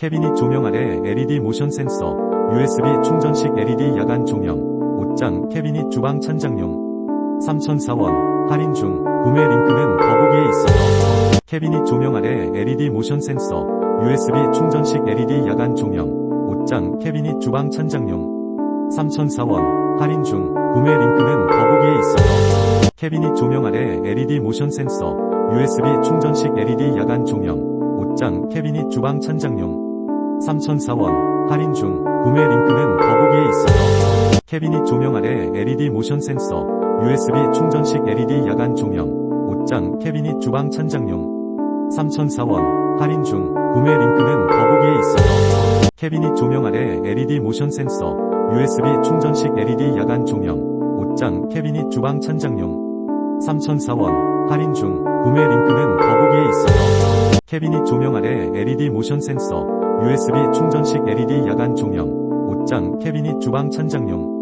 캐비닛 조명 아래 LED 모션 센서, USB 충전식 LED 야간 조명, 옷장 캐비닛 주방 찬장용. 3,004원, 할인 중, 구매 링크는 더보기에 있어요. 캐비닛 조명 아래 LED 모션 센서, USB 충전식 LED 야간 조명, 옷장 캐비닛 주방 찬장용. 3,004원, 할인 중, 구매 링크는 더보기에 있어요. 캐비닛 조명 아래 LED 모션 센서, USB 충전식 LED 야간 조명, 옷장 캐비닛 주방 찬장용. 3,004원, 할인 중, 구매 링크는 더보기에 있어요. 캐비닛 조명 아래 LED 모션 센서, USB 충전식 LED 야간 조명, 옷장 캐비닛 주방 찬장용. 3,004원, 할인 중, 구매 링크는 더보기에 있어요. 캐비닛 조명 아래 LED 모션 센서, USB 충전식 LED 야간 조명, 옷장 캐비닛 주방 찬장용. 3,004원, 할인 중, 구매 링크는 더보기에 있어요. 캐비닛 조명 아래 LED 모션 센서, USB 충전식 LED 야간 조명, 옷장 캐비닛 주방 찬장용.